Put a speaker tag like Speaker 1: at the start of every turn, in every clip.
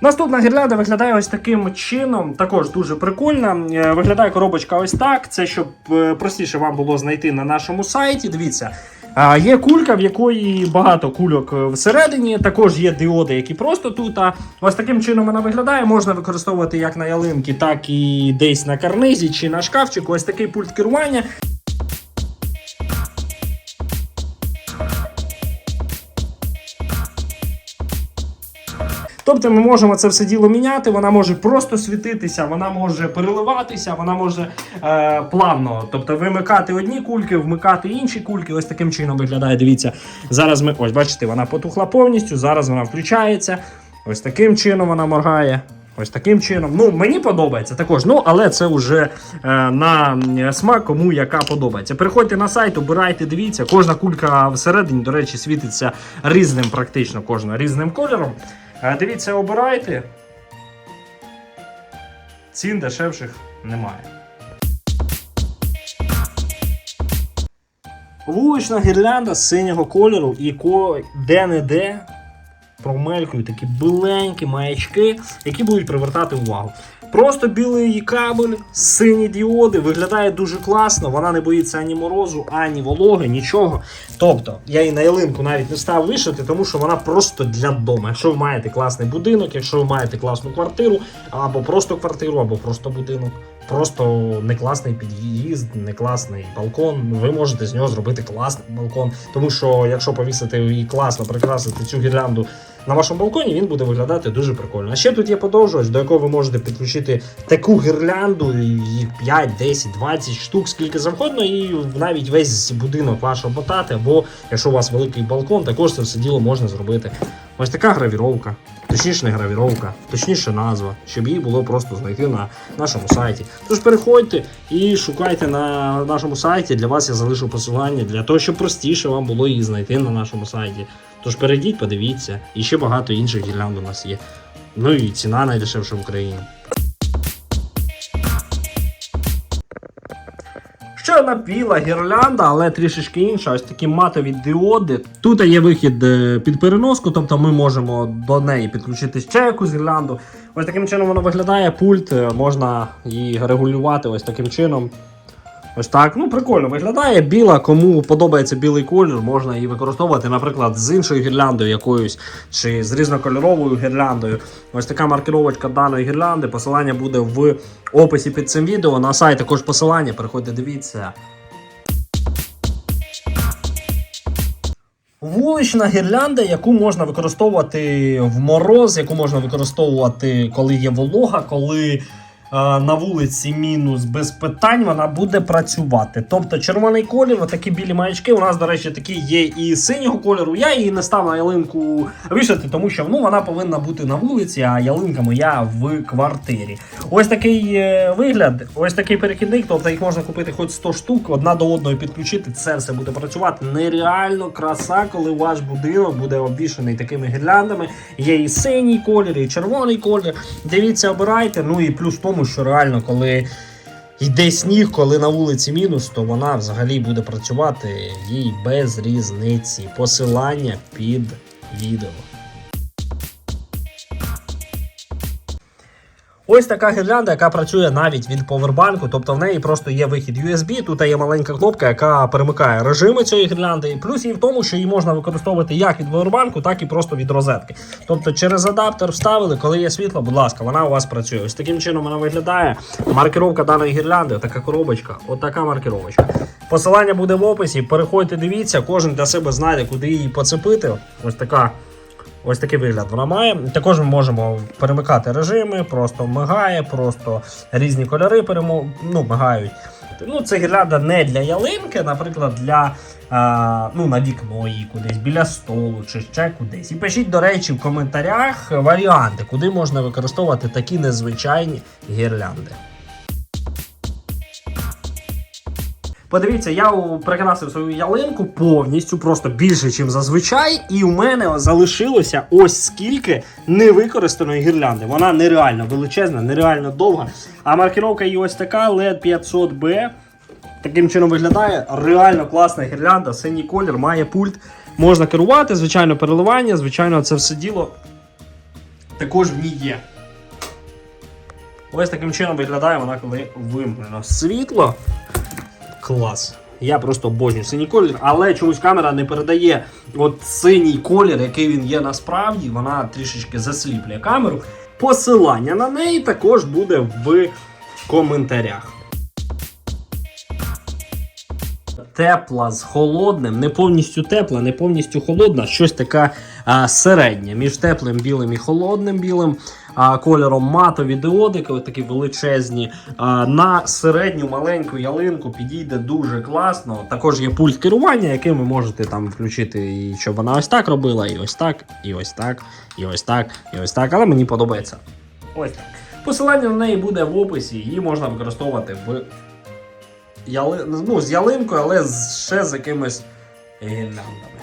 Speaker 1: Наступна гірлянда виглядає ось таким чином, також дуже прикольна. Е, Виглядає коробочка ось так. Це щоб е, простіше вам було знайти на нашому сайті. Дивіться. Є кулька, в якої багато кульок е, всередині. Також є діоди, які просто тут. А ось таким чином вона виглядає. Можна використовувати як на ялинки, так і десь на карнизі чи на шкафчику. Ось такий пульт керування. Тобто ми можемо це все діло міняти, вона може просто світитися, вона може переливатися, вона може е, плавно, тобто вимикати одні кульки, вмикати інші кульки. Ось таким чином виглядає. Дивіться, зараз ми ось бачите, вона потухла повністю. Зараз вона включається. Ось таким чином вона моргає. Ось таким чином. Ну, мені подобається також. Ну, але це вже е, на е, смак, кому яка подобається. Переходьте на сайт, обирайте, дивіться. Кожна кулька всередині, до речі, світиться різним, практично кожна різним кольором. Дивіться, обирайте. Цін дешевших немає. Вулична гірлянда синього кольору і ко... де-не-де промелькують такі біленькі маячки, які будуть привертати увагу. Просто білий кабель, сині діоди, виглядає дуже класно. Вона не боїться ані морозу, ані вологи, нічого. Тобто, я її на ялинку навіть не став вишити, тому що вона просто для дому. Якщо ви маєте класний будинок, якщо ви маєте класну квартиру, або просто квартиру, або просто будинок, просто не класний під'їзд, не класний балкон. Ви можете з нього зробити класний балкон. Тому що якщо повісити і класно прикрасити цю гірлянду на вашому балконі, він буде виглядати дуже прикольно. А ще тут є подовжувач, до якого ви можете підключити таку гірлянду, їх 5, 10, 20 штук, скільки завгодно, і навіть весь будинок ваш обмотати, або якщо у вас великий балкон, також це все діло можна зробити. Ось така гравіровка, точніше гравіровка, точніше назва, щоб її було просто знайти на нашому сайті. Тож переходьте і шукайте на нашому сайті. Для вас я залишу посилання для того, щоб простіше вам було її знайти на нашому сайті. Тож перейдіть, подивіться, і ще багато інших гірлянд у нас є. Ну і ціна найдешевша в Україні. Ще одна біла гірлянда, але трішечки інша. Ось такі матові діоди. Тут є вихід е, під переноску, тобто ми можемо до неї підключити ще якусь гірлянду. Ось таким чином воно виглядає. Пульт е, можна її регулювати ось таким чином. Ось так. Ну, прикольно виглядає. Біла, кому подобається білий колір, можна її використовувати, наприклад, з іншою гірляндою якоюсь, чи з різнокольоровою гірляндою. Ось така маркировочка даної гірлянди. Посилання буде в описі під цим відео. На сайт також посилання. Переходьте, дивіться. Вулична гірлянда, яку можна використовувати в мороз, яку можна використовувати, коли є волога, коли на вулиці мінус без питань, вона буде працювати. Тобто червоний колір, такі білі маячки. У нас, до речі, такі є і синього кольору. Я її не став на ялинку вішати, тому що ну, вона повинна бути на вулиці, а ялинка моя в квартирі. Ось такий е, вигляд, ось такий перехідник. Тобто їх можна купити хоч 100 штук, одна до одної підключити. Це все буде працювати. Нереально краса, коли ваш будинок буде обвішаний такими гірляндами. Є і синій колір, і червоний колір. Дивіться, обирайте. Ну і плюс в тому, що реально, коли. Йде сніг, коли на вулиці мінус, то вона взагалі буде працювати їй без різниці. Посилання під відео. Ось така гірлянда, яка працює навіть від повербанку, тобто в неї просто є вихід USB. Тут є маленька кнопка, яка перемикає режими цієї гірлянди. Плюс і в тому, що її можна використовувати як від повербанку, так і просто від розетки. Тобто через адаптер вставили, коли є світло, будь ласка, вона у вас працює. Ось таким чином вона виглядає. Маркировка даної гірлянди, така коробочка, отака маркировочка. Посилання буде в описі. Переходьте, дивіться, кожен для себе знайде, куди її поцепити. Ось така. Ось такий вигляд вона має. Також ми можемо перемикати режими, просто мигає, просто різні кольори перемо... ну, мигають. Ну, це гірлянда не для ялинки, наприклад, для а, ну, на вікно її кудись, біля столу чи ще кудись. І пишіть, до речі, в коментарях варіанти, куди можна використовувати такі незвичайні гірлянди. Подивіться, я прикрасив свою ялинку повністю, просто більше, ніж зазвичай. І у мене залишилося ось скільки невикористаної гірлянди. Вона нереально величезна, нереально довга. А маркировка її ось така LED 500B. Таким чином виглядає. Реально класна гірлянда, синій колір, має пульт. Можна керувати, звичайно, переливання, звичайно, це все діло також в ній є. Ось таким чином виглядає вона, коли вимкнено світло. Клас. Я просто обожнюю синій колір, але чомусь камера не передає от синій колір, який він є насправді. Вона трішечки засліплює камеру. Посилання на неї також буде в коментарях. Тепла з холодним, не повністю тепла, не повністю холодна, щось таке а, середнє між теплим білим і холодним білим кольором матові диодики, такі величезні. На середню маленьку ялинку підійде дуже класно. Також є пульт керування, яким ви можете там включити, і щоб вона ось так робила, і ось так, і ось так, і ось так, і ось так. Але мені подобається. Ось так. Посилання на неї буде в описі, її можна використовувати в яли... ну, з ялинкою, але ще з якимись гірляндами.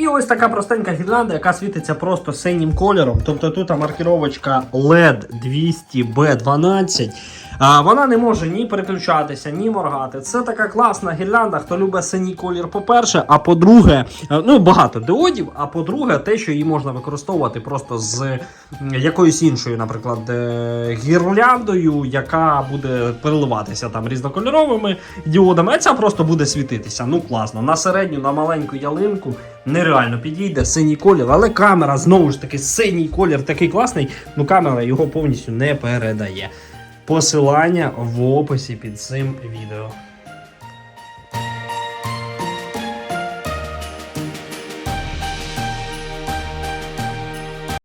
Speaker 1: І ось така простенька гірлянда, яка світиться просто синім кольором. Тобто тут маркіровочка LED 200B12. Вона не може ні переключатися, ні моргати. Це така класна гірлянда, хто любить синій колір, по-перше, а по-друге, е, ну багато диодів, а по-друге, те, що її можна використовувати просто з якоюсь іншою, наприклад, е, гірляндою, яка буде переливатися там різнокольоровими діодами, а ця просто буде світитися. Ну класно. На середню, на маленьку ялинку нереально підійде синій колір, але камера знову ж таки синій колір такий класний, ну камера його повністю не передає. Посилання в описі під цим відео.